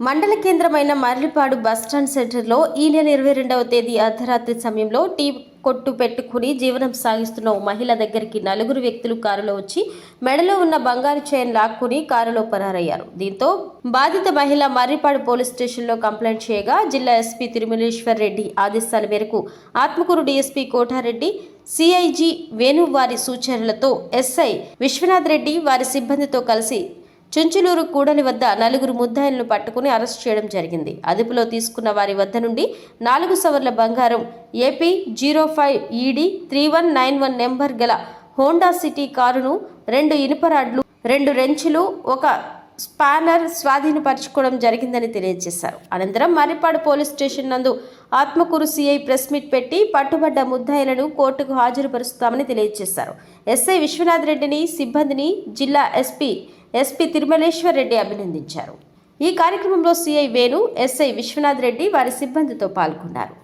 మండల కేంద్రమైన మర్రిపాడు బస్టాండ్ సెంటర్లో ఈ నెల ఇరవై రెండవ తేదీ అర్ధరాత్రి సమయంలో టీ కొట్టు పెట్టుకుని జీవనం సాగిస్తున్న ఓ మహిళ దగ్గరికి నలుగురు వ్యక్తులు కారులో వచ్చి మెడలో ఉన్న బంగారు చైన్ లాక్కుని కారులో పరారయ్యారు. దీంతో బాధిత మహిళ మర్రిపాడు పోలీస్ స్టేషన్లో కంప్లైంట్ చేయగా జిల్లా ఎస్పీ తిరుమలేశ్వర్ రెడ్డి ఆదేశాల మేరకు ఆత్మకూరు డీఎస్పీ కోటారెడ్డి సిఐజి వేణు వారి సూచనలతో ఎస్ఐ విశ్వనాథ్ రెడ్డి వారి సిబ్బందితో కలిసి చుంచులూరు కూడలి వద్ద నలుగురు ముద్దాయిలను పట్టుకుని అరెస్ట్ చేయడం జరిగింది. అదుపులో తీసుకున్న వారి వద్ద నుండి నాలుగు సవర్ల బంగారం AP zero five ED three one nine one number గల హోండా సిటీ కారును రెండు ఇనుప రాడ్లు రెండు రెంచులు ఒక స్పానర్ స్వాధీనపరచుకోవడం జరిగిందని తెలియజేశారు. అనంతరం మర్రిపాడు పోలీస్ స్టేషన్ నందు ఆత్మకూరు సిఐ ప్రెస్ మీట్ పెట్టి పట్టుబడ్డ ముద్దాయిలను కోర్టుకు హాజరుపరుస్తామని తెలియజేశారు. ఎస్ఐ విశ్వనాథ్ రెడ్డిని సిబ్బందిని జిల్లా ఎస్పీ ఎస్పీ తిరుమలేశ్వర్ రెడ్డి అభినందించారు. ఈ కార్యక్రమంలో సిఐ వేణు ఎస్ఐ విశ్వనాథ్ రెడ్డి వారి సిబ్బందితో పాల్గొన్నారు.